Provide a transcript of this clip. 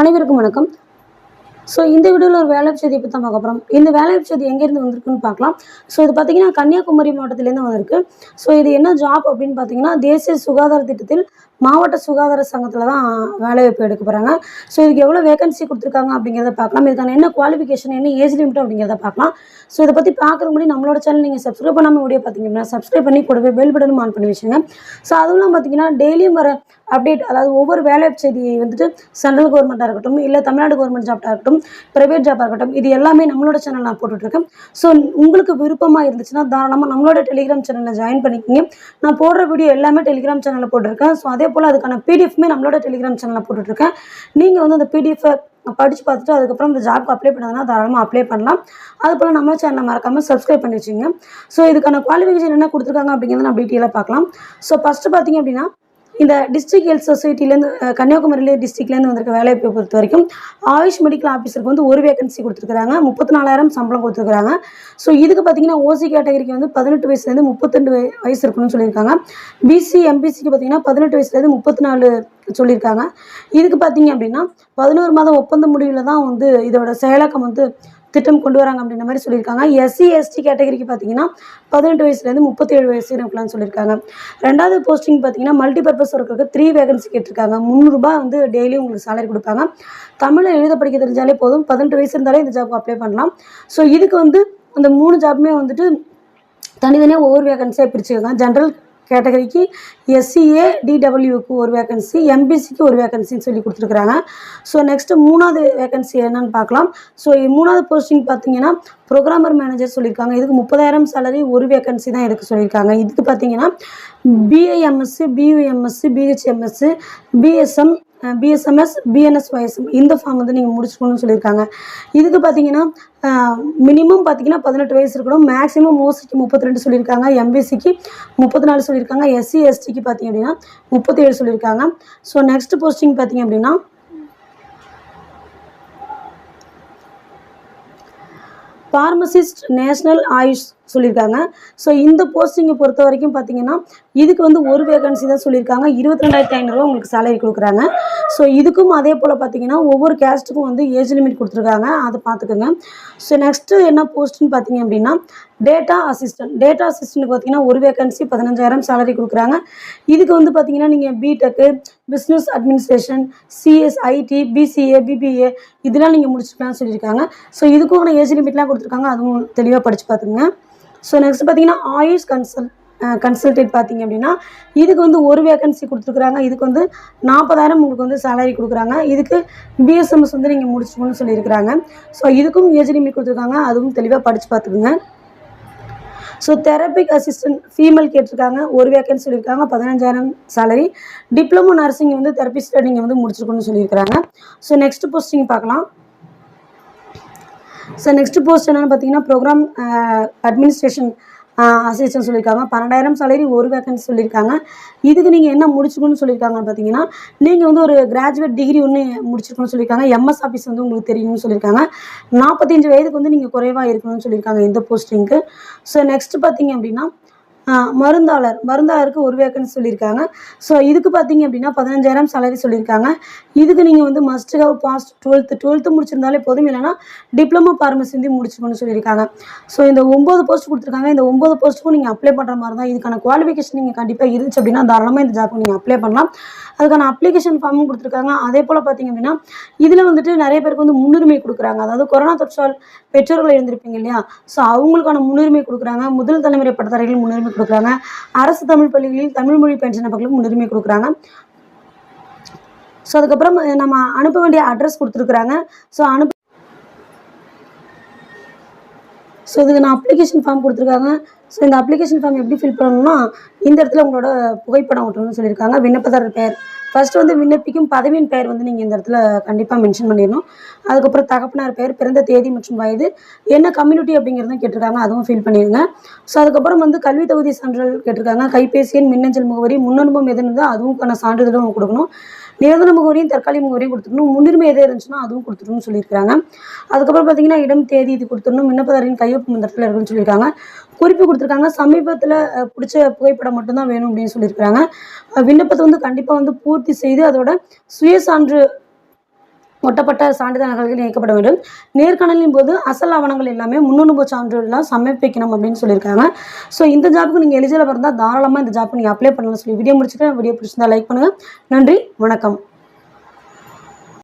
அனைவருக்கும் வணக்கம். ஸோ இந்த வீடியோவில் ஒரு வேலை செய்தி பற்றி தான் பார்க்க போகிறோம் இந்த வேலை செய்தி எங்கேருந்து வந்திருக்குன்னு பார்க்கலாம். ஸோ இது பார்த்தீங்கன்னா கன்னியாகுமரி மாவட்டத்திலேருந்து வந்திருக்கு. ஸோ இது என்ன ஜாப் அப்படின்னு பார்த்தீங்கன்னா தேசிய சுகாதார திட்டத்தில் மாவட்ட சுகாதார சங்கத்தில் தான் வேலைவாய்ப்பு எடுக்க போகிறாங்க ஸோ இதுக்கு எவ்வளோ வேகன்சி கொடுத்துருக்காங்க அப்படிங்கிறத பார்க்கலாம். இதுக்கான என்ன குவாலிஃபிகேஷன் என்ன ஏஜ் லிமிட் அப்படிங்கிறத பார்க்கலாம். ஸோ இதை பற்றி பார்க்குறது முடியும் நம்மளோட சேனல் நீங்கள் சப்ஸ்கிரைப் பண்ணாமல் வீடியோ பார்த்தீங்க அப்படின்னா சப்ஸ்கிரைப் பண்ணி கூடவே பெல் பட்டனும் ஆன் பண்ணி வச்சுங்க ஸோ அதுவும் பார்த்தீங்கன்னா டெய்லியும் வர அப்டேட் அதாவது ஒவ்வொரு வேலை செய்தியை வந்துட்டு சென்ட்ரல் கவர்மெண்ட்டாக இருக்கட்டும் இல்லை தமிழ்நாடு கவர்மெண்ட் ஜாப்டாக இருக்கட்டும் ப்ரைவேட் ஜாப்பாக இருக்கட்டும் இது எல்லாமே நம்மளோட சேனல் நான் போட்டுட்ருக்கேன். ஸோ உங்களுக்கு விருப்பமாக இருந்துச்சுன்னா தாராளமாக நம்மளோட டெலிகிராம் சேனலில் ஜாயின் பண்ணிக்கிங்க. நான் போடுற வீடியோ எல்லாமே டெலிகிராம் சேனலில் போட்டிருக்கேன். ஸோ அதே போல் அதுக்கான பிடிஎஃப்மே நம்மளோட டெலிகிராம் சேனலில் போட்டுட்ருக்கேன். நீங்கள் வந்து அந்த பிடிஎஃபை படித்து பார்த்துட்டு அதுக்கப்புறம் இந்த ஜாப்க்கு அப்ளை பண்ணதுனா தாராளமாக அப்ளை பண்ணலாம். அது போல் நம்ம சேனலை மறக்காமல் சப்ஸ்கிரைப் பண்ணி வச்சுங்க ஸோ இதுக்கான குவாலிஃபிகேஷன் என்ன கொடுத்துருக்காங்க அப்படிங்கிறத நம்ம டீட்டெயிலாக பார்க்கலாம். ஸோ ஃபஸ்ட்டு பார்த்தீங்க அப்படின்னா இந்த டிஸ்ட்ரிக்ட் ஹெல்த் சொசைட்டிலேருந்து கன்னியாகுமரியிலே டிஸ்ட்ரிக்ட்லேருந்து வந்திருக்க வேலைவாய்ப்பை பொறுத்த வரைக்கும் ஆயுஷ் மெடிக்கல் ஆஃபீஸருக்கு வந்து ஒரு வேகன்சி கொடுத்துருக்காங்க முப்பத்தி நாலாயிரம் சம்பளம் கொடுத்துருக்காங்க ஸோ இதுக்கு பார்த்தீங்கன்னா ஓசி கேட்டகரிக்கு வந்து பதினெட்டு வயசுலேருந்து முப்பத்தெண்டு வயசு இருக்கணும்னு சொல்லியிருக்காங்க. பிசி எம்பிசிக்கு பார்த்தீங்கன்னா பதினெட்டு வயசுலேருந்து முப்பத்தி நாலு சொல்லியிருக்காங்க. இதுக்கு பார்த்தீங்க அப்படின்னா பதினோரு மாதம் ஒப்பந்த முடிவில் தான் வந்து இதோட செயலாக்கம் வந்து திட்டம் கொண்டு வராங்க அப்படின்ற மாதிரி சொல்லியிருக்காங்க. எஸ்சி எஸ்டி கேட்டகரிக்கு பார்த்தீங்கன்னா பதினெட்டு வயசுலேருந்து முப்பத்தேழு வயசு இருக்கலாம்னு சொல்லியிருக்காங்க. ரெண்டாவது போஸ்டிங் பார்த்தீங்கன்னா மல்டிபர்பஸ் ஒர்க்கருக்கு த்ரீ வேகன்சி கேட்டிருக்காங்க. முந்நூறுரூபா வந்து டெய்லி உங்களுக்கு சேலரி கொடுப்பாங்க. தமிழில் எழுத படிக்க தெரிஞ்சாலே போதும். பதினெட்டு வயசு இருந்தாலே இந்த ஜாப்க்கு அப்ளை பண்ணலாம். ஸோ இதுக்கு வந்து அந்த மூணு ஜாப்புமே வந்துட்டு தனித்தனியாக ஒவ்வொரு வேகன்சியாக பிரிச்சுருக்காங்க ஜென்ரல் கேட்டகரிக்கு எஸ்சிஏ டிடபிள்யூக்கு ஒரு வேகன்சி எம்பிசிக்கு ஒரு வேகன்சின்னு சொல்லி கொடுத்துருக்குறாங்க. ஸோ நெக்ஸ்ட்டு மூணாவது வேகன்சி என்னன்னு பார்க்கலாம். ஸோ மூணாவது போஸ்டிங் பார்த்தீங்கன்னா ப்ரோக்ராமர் மேனேஜர் சொல்லியிருக்காங்க. இதுக்கு முப்பதாயிரம் சேலரி ஒரு வேகன்சி தான் இதுக்கு சொல்லியிருக்காங்க. இதுக்கு பார்த்தீங்கன்னா BIMS BUMSC BHMSC BSM BSMS BNS YSM இந்த ஃபார்ம் வந்து நீங்கள் முடிச்சுக்கணும்னு சொல்லியிருக்காங்க. இதுக்கு பார்த்தீங்கன்னா மினிமம் பார்த்தீங்கன்னா பதினெட்டு வயசு இருக்கணும். மேக்ஸிமம் ஓசிக்கு முப்பத்தி ரெண்டு சொல்லியிருக்காங்க. எம்பிசிக்கு முப்பத்தி நாலு சொல்லியிருக்காங்க. எஸ்சி எஸ்டிக்கு பார்த்தீங்க அப்படின்னா முப்பத்தி ஏழு சொல்லியிருக்காங்க. ஸோ நெக்ஸ்ட் போஸ்டிங் பார்த்தீங்க அப்படின்னா ஃபார்மசிஸ்ட் நேஷ்னல் ஆயுஷ் சொல்லியிருக்காங்க. ஸோ இந்த போஸ்டிங்கை பொறுத்த வரைக்கும் பார்த்தீங்கன்னா இதுக்கு வந்து ஒரு வேகன்சி தான் சொல்லியிருக்காங்க. இருபத்தி ரெண்டாயிரத்தி ஐநூறுரூவா உங்களுக்கு சேலரி கொடுக்குறாங்க. ஸோ இதுக்கும் அதே போல் பார்த்தீங்கன்னா ஒவ்வொரு கேஸ்ட்டுக்கும் வந்து ஏஜ் லிமிட் கொடுத்துருக்காங்க. அதை பார்த்துக்கோங்க ஸோ நெக்ஸ்ட்டு என்ன போஸ்ட்னு பார்த்தீங்க அப்படின்னா டேட்டா அசிஸ்டன்ட் டேட்டா அசிஸ்டன்ட்டுக்கு பார்த்தீங்கன்னா ஒரு வேகன்சி பதினஞ்சாயிரம் சேலரி கொடுக்குறாங்க. இதுக்கு வந்து பார்த்தீங்கன்னா நீங்கள் BTech business administration CS IT BCA BBA இதெல்லாம் நீங்கள் முடிச்சுக்கலாம்னு சொல்லியிருக்காங்க. ஸோ இதுக்கும் ஏஜ் லிமிட்லாம் கொடுத்துருக்காங்க. அதுவும் தெளிவாக படித்து பார்த்துங்க ஸோ நெக்ஸ்ட் பார்த்தீங்கன்னா ஆயுஷ் கன்சல் கன்சல்டேட் பார்த்தீங்க அப்படின்னா இதுக்கு வந்து ஒரு வேகன்சி கொடுத்துருக்குறாங்க. இதுக்கு வந்து நாற்பதாயிரம் உங்களுக்கு வந்து சேலரி கொடுக்குறாங்க. இதுக்கு பிஎஸ்எம்எஸ் வந்து நீங்கள் முடிச்சுக்கணும்னு சொல்லியிருக்கிறாங்க. ஸோ இதுக்கும் ஏஜ் லிமிட் கொடுத்துருக்காங்க. அதுவும் தெளிவாக படித்து பார்த்துக்குங்க. ஸோ தெரபிக் அசிஸ்டன்ட் ஃபீமேல் கேட்டிருக்காங்க. ஒரு வேக்கன்சி சொல்லியிருக்காங்க. பதினஞ்சாயிரம் சேலரி டிப்ளமோ நர்சிங் வந்து தெரபிஸ்ட்டாக நீங்கள் வந்து முடிச்சிருக்கணும்னு சொல்லியிருக்கிறாங்க. ஸோ நெக்ஸ்ட் போஸ்டிங் பார்க்கலாம். ஸோ நெக்ஸ்ட் போஸ்ட் என்னென்னு பார்த்தீங்கன்னா ப்ரோக்ராம் அட்மினிஸ்ட்ரேஷன் அசிஸ்டன்ட் சொல்லியிருக்காங்க. பன்னெண்டாயிரம் சேலரி ஒரு வேக்கன்சி சொல்லியிருக்காங்க. இதுக்கு நீங்கள் என்ன முடிச்சுக்கணும்னு சொல்லியிருக்காங்கன்னு பார்த்தீங்கன்னா நீங்கள் வந்து ஒரு கிராஜுவேட் டிகிரி ஒன்று முடிச்சிருக்கணும்னு சொல்லியிருக்காங்க. எம்எஸ் ஆஃபீஸ் வந்து உங்களுக்கு தெரியணும்னு சொல்லியிருக்காங்க. நாற்பத்தஞ்சு வயதுக்கு வந்து நீங்கள் குறைவாக இருக்கணும்னு சொல்லியிருக்காங்க இந்த போஸ்டிங்க்கு ஸோ நெக்ஸ்ட் பார்த்தீங்க அப்படின்னா மருந்தாளர். மருந்தாளருக்கு ஒரு வேக்கன்ஸ் சொல்லியிருக்காங்க. ஸோ இதுக்கு பார்த்தீங்க அப்படின்னா பதினஞ்சாயிரம் சேலரி சொல்லியிருக்காங்க. இதுக்கு நீங்கள் வந்து must have passed twelfth twelfth முடிச்சிருந்தாலே போதும். இல்லைன்னா டிப்ளமோ ஃபார்மசி வந்து முடிச்சுக்கணும்னு சொல்லியிருக்காங்க. ஸோ இந்த ஒம்பது போஸ்ட் கொடுத்துருக்காங்க. இந்த ஒம்பது போஸ்ட்டுக்கும் நீங்கள் அப்ளை பண்ணுற மாதிரி தான் இதுக்கான குவாலிஃபிகேஷன் நீங்கள் கண்டிப்பாக இருந்துச்சு அப்படின்னா தாராளமாக இந்த ஜாப்க்கு நீங்கள் அப்ளை பண்ணலாம். அதுக்கான அப்ளிகேஷன் ஃபார்மும் கொடுத்துருக்காங்க. அதே போல் பார்த்தீங்க அப்படின்னா இதில் வந்துட்டு நிறைய பேருக்கு வந்து முன்னுரிமை கொடுக்குறாங்க. அதாவது கொரோனா தொற்றால் பெற்றோர்கள் இருந்திருப்பீங்க இல்லையா? ஸோ அவங்களுக்கான முன்னுரிமை கொடுக்குறாங்க. முதல் தலைமுறை பட்டதாரிகள் முன்னுரிமை கொடுக்குறாங்க. அரசு தமிழ் பள்ளிகளில் தமிழ் மொழி பென்ஷன் மக்களுக்கு முன்னுரிமை கொடுக்குறாங்க. ஸோ அதுக்கப்புறம் நம்ம அனுப்ப வேண்டிய அட்ரஸ் கொடுத்துருக்குறாங்க. ஸோ அனுப்ப ஸோ இதுக்கு நான் அப்ளிகேஷன் ஃபார்ம் கொடுத்துருக்காங்க. ஸோ இந்த அப்ளிகேஷன் ஃபார்ம் எப்படி ஃபில் பண்ணணும்னா இந்த இடத்துல உங்களோட புகைப்படம் ஒட்டணும்னு சொல்லியிருக்காங்க. விண்ணப்பதாரர் பெயர் ஃபர்ஸ்ட் வந்து விண்ணப்பிக்கும் பதவியின் பெயர் வந்து நீங்கள் இந்த இடத்துல கண்டிப்பாக மென்ஷன் பண்ணிடணும். அதுக்கப்புறம் தகப்பனார் பெயர் பிறந்த தேதி மற்றும் வயது என்ன கம்யூனிட்டி அப்படிங்கிறதும் கேட்டிருக்காங்க அதுவும் ஃபில் பண்ணிடுங்க. ஸோ அதுக்கப்புறம் வந்து கல்வி தகுதி சான்றிதழ் கேட்டிருக்காங்க. கைபேசி எண் மின்னஞ்சல் முகவரி முன்னனுபவம் எதுன்னு அதுவும் அதுவும்க்கான சான்றிதழும் கொடுக்கணும். நிரந்தர முகவரியும் தற்காலிக முகவரியும் கொடுத்துடணும். முன்னுரிமை எது இருந்துச்சுன்னா அதுவும் கொடுத்துடணும்னு சொல்லியிருக்காங்க அதுக்கப்புறம் பார்த்தீங்கன்னா இடம் தேதி இது கொடுத்துடணும். விண்ணப்பதாரின் கையொப்பம் இந்த இடத்துல இருக்குன்னு சொல்லியிருக்காங்க. குறிப்பு கொடுத்துருக்காங்க. சமீபத்தில் பிடிச்ச புகைப்படம் மட்டும்தான் வேணும் அப்படின்னு சொல்லியிருக்காங்க விண்ணப்பத்தை வந்து கண்டிப்பாக வந்து பூர்த்தி செய்து அதோட சுய சான்று ஒட்டப்பட்ட சான்றிதழ் நகல்கள் இணைக்கப்பட வேண்டும். நேர்காணலின் போது அசல் ஆவணங்கள் எல்லாமே முன்னனுபவ சான்றிதழ்லாம் சமர்ப்பிக்கணும் அப்படின்னு சொல்லியிருக்காங்க. ஸோ இந்த ஜாப்புக்கு நீங்கள் எலிஜிபிளாக இருந்தால் தாராளமாக இந்த ஜாப்புக்கு நீங்கள் அப்ளை பண்ணலாம் சொல்லி வீடியோ முடிச்சுட்டு வீடியோ பிடிச்சிருந்தா லைக் பண்ணுங்கள் நன்றி வணக்கம்.